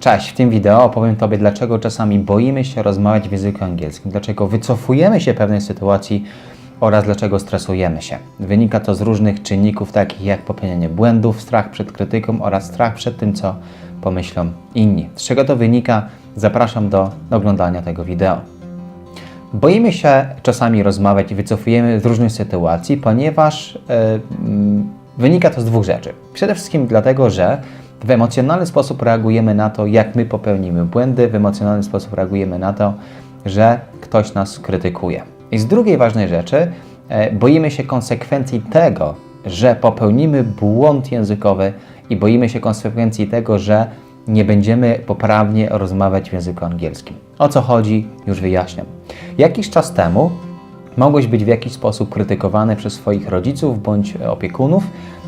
Cześć, w tym wideo opowiem Tobie, dlaczego czasami boimy się rozmawiać w języku angielskim, dlaczego wycofujemy się pewnej sytuacji oraz dlaczego stresujemy się. Wynika to z różnych czynników, takich jak popełnianie błędów, strach przed krytyką oraz strach przed tym, co pomyślą inni. Z czego to wynika? Zapraszam do oglądania tego wideo. Boimy się czasami rozmawiać i wycofujemy z różnych sytuacji, ponieważ mm, wynika to z dwóch rzeczy. Przede wszystkim dlatego, że w emocjonalny sposób reagujemy na to, jak my popełnimy błędy, w emocjonalny sposób reagujemy na to, że ktoś nas krytykuje. I z drugiej ważnej rzeczy, e, boimy się konsekwencji tego, że popełnimy błąd językowy i boimy się konsekwencji tego, że nie będziemy poprawnie rozmawiać w języku angielskim. O co chodzi, już wyjaśniam. Jakiś czas temu mogłeś być w jakiś sposób krytykowany przez swoich rodziców bądź opiekunów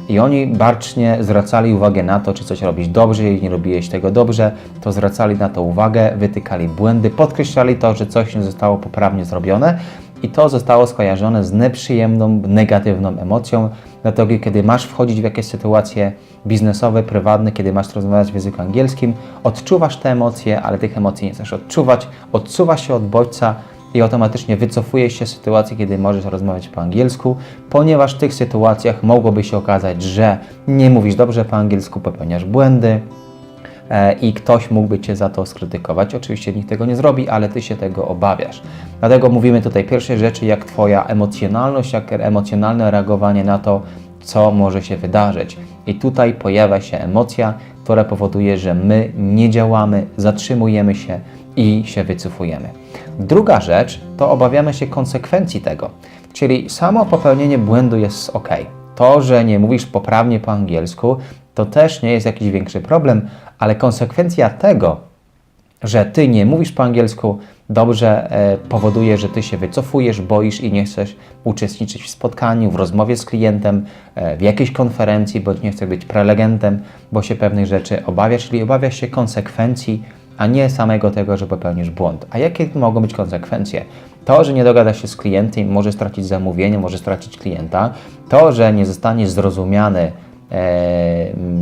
i oni bacznie zwracali uwagę na to, czy coś robisz dobrze, jeśli nie robiłeś tego dobrze, to zwracali na to uwagę, wytykali błędy, podkreślali to, że coś nie zostało poprawnie zrobione i to zostało skojarzone z nieprzyjemną, negatywną emocją. Dlatego, kiedy masz wchodzić w jakieś sytuacje biznesowe, prywatne, kiedy masz rozmawiać w języku angielskim, odczuwasz te emocje, ale tych emocji nie chcesz odczuwać, odsuwasz się od bodźca i automatycznie wycofujesz się z sytuacji, kiedy możesz rozmawiać po angielsku, ponieważ w tych sytuacjach mogłoby się okazać, że nie mówisz dobrze po angielsku, popełniasz błędy, e, i ktoś mógłby Cię za to skrytykować. Oczywiście nikt tego nie zrobi, ale Ty się tego obawiasz. Dlatego mówimy tutaj pierwszej rzeczy, jak Twoja emocjonalność, jak emocjonalne reagowanie na to, co może się wydarzyć. I tutaj pojawia się emocja, która powoduje, że my nie działamy, zatrzymujemy się i się wycofujemy. Druga rzecz to obawiamy się konsekwencji tego, czyli samo popełnienie błędu jest ok. To, że nie mówisz poprawnie po angielsku, to też nie jest jakiś większy problem, ale konsekwencja tego, że ty nie mówisz po angielsku dobrze, e, powoduje, że ty się wycofujesz, boisz i nie chcesz uczestniczyć w spotkaniu, w rozmowie z klientem, e, w jakiejś konferencji, bądź nie chcesz być prelegentem, bo się pewnych rzeczy obawiasz, czyli obawiasz się konsekwencji, a nie samego tego, że popełnisz błąd. A jakie mogą być konsekwencje? To, że nie dogadasz się z klientem, może stracić zamówienie, może stracić klienta. To, że nie zostaniesz zrozumiany e,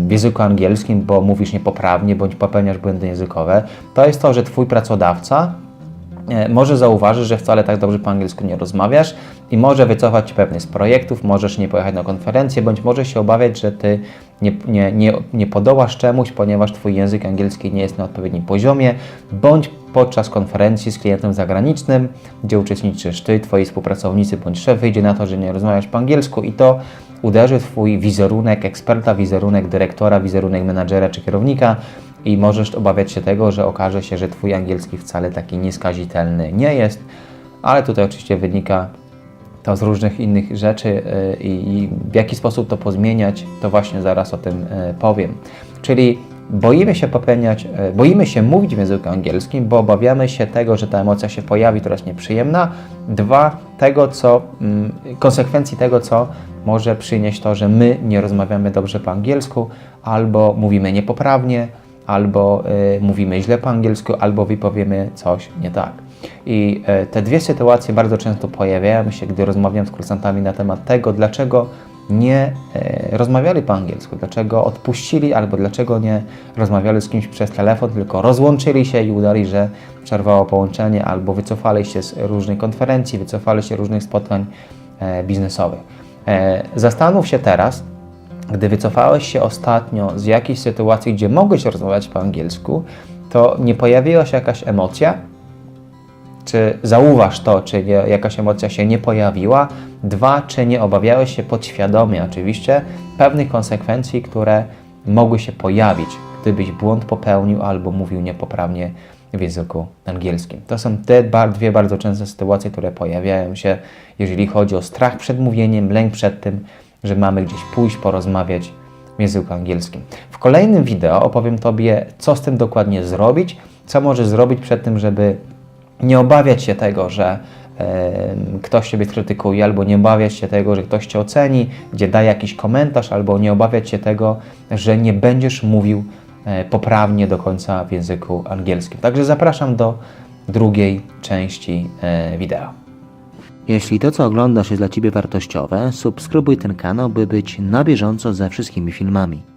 w języku angielskim, bo mówisz niepoprawnie, bądź popełniasz błędy językowe, to jest to, że Twój pracodawca może zauważyć, że wcale tak dobrze po angielsku nie rozmawiasz i może wycofać Cię pewnie z projektów, możesz nie pojechać na konferencję, bądź może się obawiać, że Ty nie, nie, nie, nie podołasz czemuś, ponieważ Twój język angielski nie jest na odpowiednim poziomie, bądź podczas konferencji z klientem zagranicznym, gdzie uczestniczysz Ty, Twoi współpracownicy bądź szef, wyjdzie na to, że nie rozmawiasz po angielsku i to uderzy w Twój wizerunek eksperta, wizerunek dyrektora, wizerunek menadżera czy kierownika i możesz obawiać się tego, że okaże się, że Twój angielski wcale taki nieskazitelny nie jest, ale tutaj oczywiście wynika to z różnych innych rzeczy y, i w jaki sposób to pozmieniać, to właśnie zaraz o tym y, powiem. Czyli boimy się popełniać, y, boimy się mówić w języku angielskim, bo obawiamy się tego, że ta emocja się pojawi, która jest nieprzyjemna. Dwa, tego, co, mm, konsekwencji tego, co może przynieść to, że my nie rozmawiamy dobrze po angielsku, albo mówimy niepoprawnie, albo y, mówimy źle po angielsku, albo wypowiemy coś nie tak. I y, te dwie sytuacje bardzo często pojawiają się, gdy rozmawiam z kursantami na temat tego, dlaczego nie y, rozmawiali po angielsku, dlaczego odpuścili, albo dlaczego nie rozmawiali z kimś przez telefon, tylko rozłączyli się i udali, że przerwało połączenie, albo wycofali się z różnych konferencji, wycofali się z różnych spotkań e, biznesowych. E, zastanów się teraz, gdy wycofałeś się ostatnio z jakiejś sytuacji, gdzie mogłeś rozmawiać po angielsku, to nie pojawiła się jakaś emocja? Czy zauważ to, czy jakaś emocja się nie pojawiła? Dwa, czy nie obawiałeś się podświadomie oczywiście pewnych konsekwencji, które mogły się pojawić, gdybyś błąd popełnił albo mówił niepoprawnie w języku angielskim. To są te dwie bardzo częste sytuacje, które pojawiają się, jeżeli chodzi o strach przed mówieniem, lęk przed tym, że mamy gdzieś pójść, porozmawiać w języku angielskim. W kolejnym wideo opowiem Tobie, co z tym dokładnie zrobić, co możesz zrobić przed tym, żeby nie obawiać się tego, że ktoś Ciebie krytykuje, albo nie obawiać się tego, że ktoś Cię oceni, gdzie da jakiś komentarz, albo nie obawiać się tego, że nie będziesz mówił e, poprawnie do końca w języku angielskim. Także zapraszam do drugiej części e, wideo. Jeśli to, co oglądasz, jest dla Ciebie wartościowe, subskrybuj ten kanał, by być na bieżąco ze wszystkimi filmami.